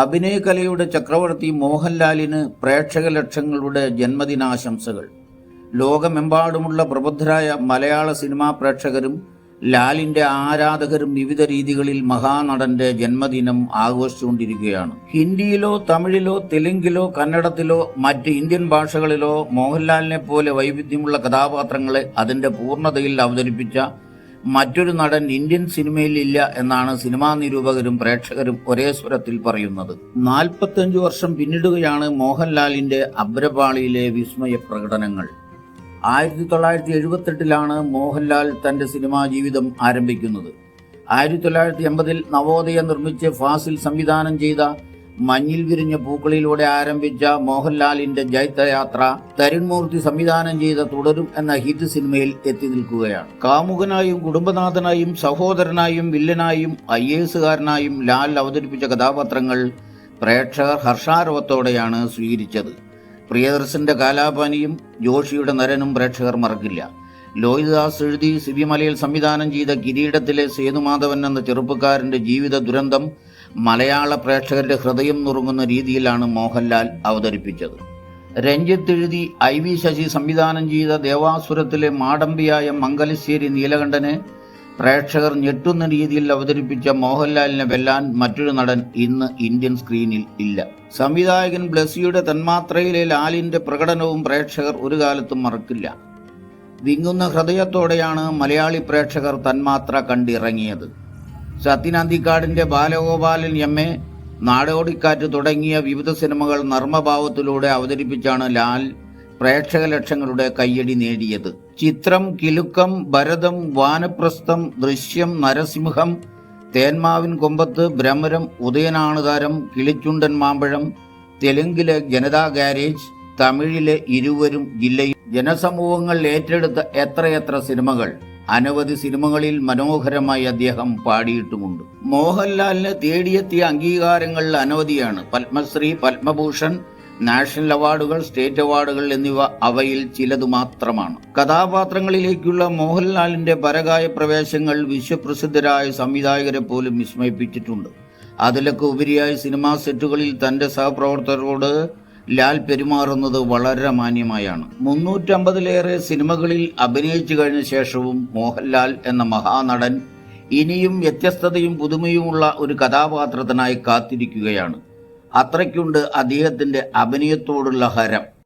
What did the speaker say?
അഭിനയകലയുടെ ചക്രവർത്തി മോഹൻലാലിന് പ്രേക്ഷക ലക്ഷങ്ങളുടെ ജന്മദിനാശംസകൾ. ലോകമെമ്പാടുമുള്ള പ്രബുദ്ധരായ മലയാള സിനിമാ പ്രേക്ഷകരും ലാലിന്റെ ആരാധകരും വിവിധ രീതികളിൽ മഹാനടന്റെ ജന്മദിനം ആഘോഷിച്ചുകൊണ്ടിരിക്കുകയാണ്. ഹിന്ദിയിലോ തമിഴിലോ തെലുങ്കിലോ കന്നഡത്തിലോ മറ്റ് ഇന്ത്യൻ ഭാഷകളിലോ മോഹൻലാലിനെ പോലെ വൈവിധ്യമുള്ള കഥാപാത്രങ്ങളെ അതിന്റെ പൂർണതയിൽ അവതരിപ്പിച്ച മറ്റൊരു നടൻ ഇന്ത്യൻ സിനിമയിൽ ഇല്ല എന്നാണ് സിനിമാ നിരൂപകരും പ്രേക്ഷകരും ഒരേ സ്വരത്തിൽ പറയുന്നത്. നാൽപ്പത്തഞ്ചു വർഷം പിന്നിടുകയാണ് മോഹൻലാലിന്റെ അബ്രപാളിയിലെ വിസ്മയ പ്രകടനങ്ങൾ. ആയിരത്തി തൊള്ളായിരത്തി എഴുപത്തെട്ടിലാണ് മോഹൻലാൽ തന്റെ സിനിമാ ജീവിതം ആരംഭിക്കുന്നത്. ആയിരത്തി തൊള്ളായിരത്തി എൺപതിൽ നവോദയ നിർമ്മിച്ച് ഫാസിൽ സംവിധാനം ചെയ്ത മഞ്ഞിൽ വിരിഞ്ഞ പൂക്കളിലൂടെ ആരംഭിച്ച മോഹൻലാലിന്റെ ജൈത്രയാത്ര തരുൺമൂർത്തി സംവിധാനം ചെയ്ത തുടരും എന്ന ഹിറ്റ് സിനിമയിൽ എത്തി നിൽക്കുകയാണ്. കാമുകനായും കുടുംബനാഥനായും സഹോദരനായും വില്ലനായും ഐ എസുകാരനായും ലാൽ അവതരിപ്പിച്ച കഥാപാത്രങ്ങൾ പ്രേക്ഷകർ ഹർഷാരവത്തോടെയാണ് സ്വീകരിച്ചത്. പ്രിയദർശന്റെ കാലാപാനിയും ജോഷിയുടെ നരനും പ്രേക്ഷകർ മറക്കില്ല. ലോഹിതദാസ് എഴുതി സിബിമലയിൽ സംവിധാനം ചെയ്ത കിരീടത്തിലെ സേതുമാധവൻ എന്ന ചെറുപ്പക്കാരന്റെ ജീവിത ദുരന്തം മലയാള പ്രേക്ഷകരുടെ ഹൃദയം നുറുങ്ങുന്ന രീതിയിലാണ് മോഹൻലാൽ അവതരിപ്പിച്ചത്. രഞ്ജിത്ത് എഴുതി ഐ വി ശശി സംവിധാനം ചെയ്ത ദേവാസുരത്തിലെ മാടമ്പിയായ മംഗലശ്ശേരി നീലകണ്ഠനെ പ്രേക്ഷകർ ഞെട്ടുന്ന രീതിയിൽ അവതരിപ്പിച്ച മോഹൻലാലിനെ വെല്ലാൻ മറ്റൊരു നടൻ ഇന്ന് ഇന്ത്യൻ സ്ക്രീനിൽ ഇല്ല. സംവിധായകൻ ബ്ലസ്സിയുടെ തന്മാത്രയിലെ ലാലിന്റെ പ്രകടനവും പ്രേക്ഷകർ ഒരു കാലത്തും മറക്കില്ല. വിങ്ങുന്ന ഹൃദയത്തോടെയാണ് മലയാളി പ്രേക്ഷകർ തന്മാത്ര കണ്ടിറങ്ങിയത്. സത്യനന്ദിക്കാടിന്റെ ബാലഗോപാലൻ എം എ നാടോടിക്കാറ്റ് തുടങ്ങിയ വിവിധ സിനിമകൾ നർമ്മഭാവത്തിലൂടെ അവതരിപ്പിച്ചാണ് ലാൽ പ്രേക്ഷക ലക്ഷങ്ങളുടെ കയ്യടി നേടിയത്. ചിത്രം കിലുക്കം ഭരതം വാനപ്രസ്ഥം ദൃശ്യം നരസിംഹം തേന്മാവിൻ കൊമ്പത്ത് ഭ്രമരം ഉദയനാണുതാരം കിളിച്ചുണ്ടൻ മാമ്പഴം തെലുങ്കിലെ ജനതാ ഗാരേജ് തമിഴിലെ ഇരുവരും ജില്ലയിൽ ജനസമൂഹങ്ങൾ ഏറ്റെടുത്ത എത്രയെത്ര സിനിമകൾ. അനവധി സിനിമകളിൽ മനോഹരമായി അദ്ദേഹം പാടിയിട്ടുമുണ്ട്. മോഹൻലാലിന് തേടിയെത്തിയ അംഗീകാരങ്ങൾ അനവധിയാണ്. പത്മശ്രീ പത്മഭൂഷൺ നാഷണൽ അവാർഡുകൾ സ്റ്റേറ്റ് അവാർഡുകൾ എന്നിവ അവയിൽ ചിലതു മാത്രമാണ് കഥാപാത്രങ്ങളിലേക്കുള്ള മോഹൻലാലിന്റെ പരകായ പ്രവേശങ്ങൾ വിശ്വപ്രസിദ്ധരായ സംവിധായകരെ പോലും വിസ്മയിപ്പിച്ചിട്ടുണ്ട്. അതിലൊക്കെ ഉപരിയായി സിനിമാ സെറ്റുകളിൽ തന്റെ സഹപ്രവർത്തകരോട് ലാൽ പെരുമാറുന്നത് വളരെ മാന്യമായാണ്. മുന്നൂറ്റമ്പതിലേറെ സിനിമകളിൽ അഭിനയിച്ചു കഴിഞ്ഞ ശേഷവും മോഹൻലാൽ എന്ന മഹാനടൻ ഇനിയും വ്യത്യസ്തതയും പുതുമയുമുള്ള ഒരു കഥാപാത്രത്തിനായി കാത്തിരിക്കുകയാണ്. അത്രയ്ക്കുണ്ട് അദ്ദേഹത്തിന്റെ അഭിനയത്തോടുള്ള ഹരം.